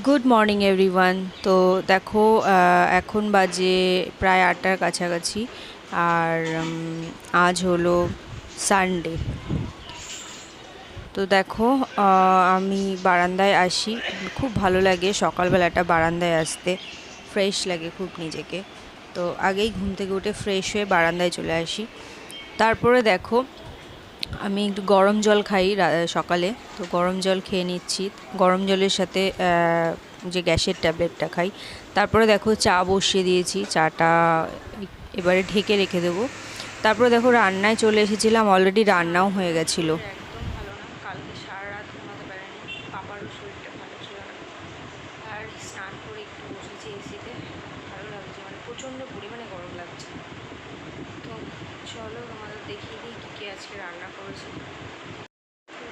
Good morning everyone তো দেখো এখন বাজে প্রায় আটটার কাছাকাছি, আর আজ হলো সানডে তো দেখো আমি বারান্দায় আসি। খুব ভালো লাগে সকালবেলাটা বারান্দায় আসতে। ফ্রেশ লাগে খুব নিজেকে। তো আগেই ঘুম থেকে উঠে ফ্রেশ হয়ে বারান্দায় চলে আসি। তারপরে দেখো আমি একটু গরম জল খাই সকালে। তো গরম জল খেয়ে নিচ্ছি। গরম জলের সাথে যে গ্যাসের ট্যাবলেটটা খাই। তারপরে দেখো চা বসিয়ে দিয়েছি। চাটা এবারে ঢেকে রেখে দেবো। তারপরে দেখো রান্নায় চলে এসেছিলাম। অলরেডি রান্নাও হয়ে গেছিল। মানে প্রচণ্ড পরিমাণে গরম লাগছে। তো চলো দেখিয়ে দিই কী কী আজকে রান্না করেছি।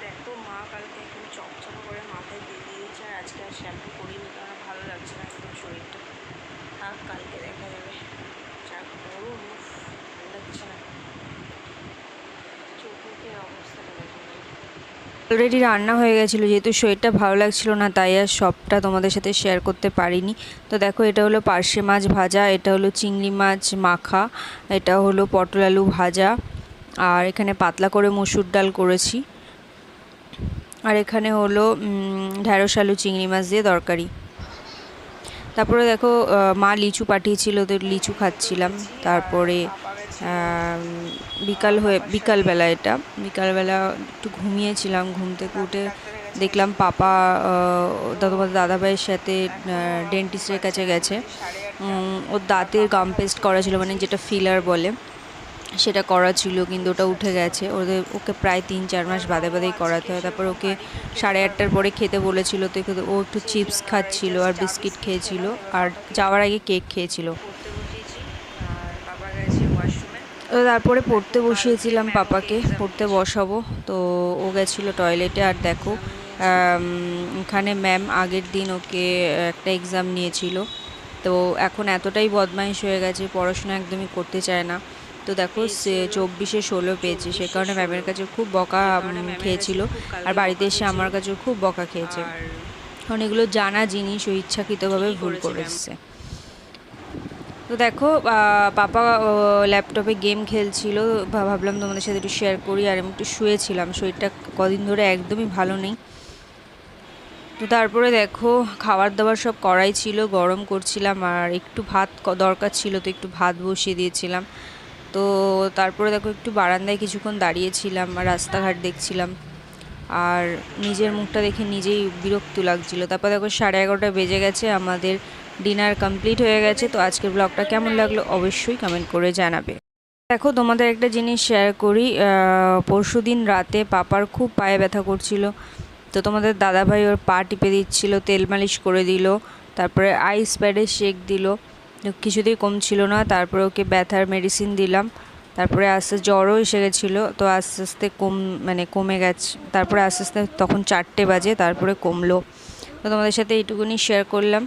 দেখো মা কালকে একদম চকচক করে মাথায় দিয়ে দিয়েছে আর আজকে আর শ্যাম্পু করিনি কারণ ভালো লাগছে না একদম শরীরটা। থাক, কালকে দেখা যাবে। যা গরম লাগছে না। চোখ মুখের অবস্থাটা অলরেডি রান্না হয়ে গেছিল, যেহেতু শরীরটা ভালো লাগছিল না, তাই আর সবটা তোমাদের সাথে শেয়ার করতে পারিনি। তো দেখো, এটা হলো পার্শে মাছ ভাজা, এটা হলো চিংড়ি মাছ মাখা, এটা হলো পটল আলু ভাজা। আর এখানে পাতলা করে মসুর ডাল করেছি। আর এখানে হলো ঢ্যাঁড়স আলু, চিংড়ি মাছ দিয়ে তরকারি। তারপরে দেখো মা লিচু পাঠিয়েছিল তো লিচু খাচ্ছিলাম। তারপরে বিকাল হয়ে, বিকালবেলা এটা, বিকালবেলা একটু ঘুমিয়েছিলাম, ঘুম থেকে উঠে দেখলাম পাপা দাদা দাদাভাইয়ের সাথে ডেন্টিস্টের কাছে গেছে। ওর দাঁতের গাম পেস্ট করা ছিল মানে যেটা ফিলার বলে। সেটা করা ছিল, কিন্তু ওটা উঠে গেছে। ওদের, ওকে প্রায় তিন, চার মাস বাদে বাদেই করাতে হয়। তারপর ওকে সাড়ে আটটার পরে খেতে বলেছিল, তো ও একটু চিপস খাচ্ছিল আর বিস্কিট খেয়েছিল। আর যাওয়ার আগে কেক খেয়েছিল। তারপরে পড়তে বসিয়েছিলাম পাপাকে। পড়তে বসাবো। তো ও গেছিল টয়লেটে। আর দেখো এখানে ম্যাম আগের দিন ওকে একটা এক্সাম নিয়েছিল। তো এখন এতটাই বদমাইশ হয়ে গেছে, পড়াশোনা একদমই করতে চায় না। তো দেখো চব্বিশে ষোলো পেয়েছে। সে কারণে ম্যামের কাছে খুব বকা উম, খেয়েছিল। আর বাড়িতে এসে আমার কাছে খুব বকা খেয়েছে। কারণ এগুলো জানা জিনিস ও ইচ্ছাকৃতভাবে ভুল করে তো দেখো পাপা ল্যাপটপে গেম খেলছিল। ভাবলাম তোমাদের সাথে একটু শেয়ার করি আর আমি একটু শুয়েছিলাম। শরীরটা কদিন ধরে একদমই ভালো নেই। তো তারপরে দেখো খাবার দাবার সব করাই ছিল গরম করছিলাম। আর একটু ভাত দরকার ছিল তো একটু ভাত বসিয়ে দিয়েছিলাম। তো তারপরে দেখো একটু বারান্দায় কিছুক্ষণ দাঁড়িয়েছিলাম, আর রাস্তাঘাট দেখছিলাম। আর নিজের মুখটা দেখে নিজেই বিরক্ত লাগছিল। তারপর দেখো সাড়ে এগারোটা বেজে গেছে, আমাদের ডিনার কমপ্লিট হয়ে গেছে। তো আজকের ব্লগটা কেমন লাগল অবশ্যই কমেন্ট করে জানাবে। দেখো, তোমাদের একটা জিনিস শেয়ার করি পরশু দিন রাতে পাপার খুব পায়ে ব্যথা করছিল। তো তোমাদের দাদাভাই ওর পা টিপে দিচ্ছিল, তেল মালিশ করে দিল, তারপরে আইস প্যাডে শেক দিল। কিছুতেই কমছিল না, তারপরে ওকে ব্যথার মেডিসিন দিলাম। তারপরে আস্তে জ্বরও এসে গেছিল, তো আস্তে আস্তে কম মানে কমে গেছে। তারপরে আস্তে আস্তে তখন চারটে বাজে, তারপরে কমলো। তো তোমাদের সাথে এইটুকুনি শেয়ার করলাম।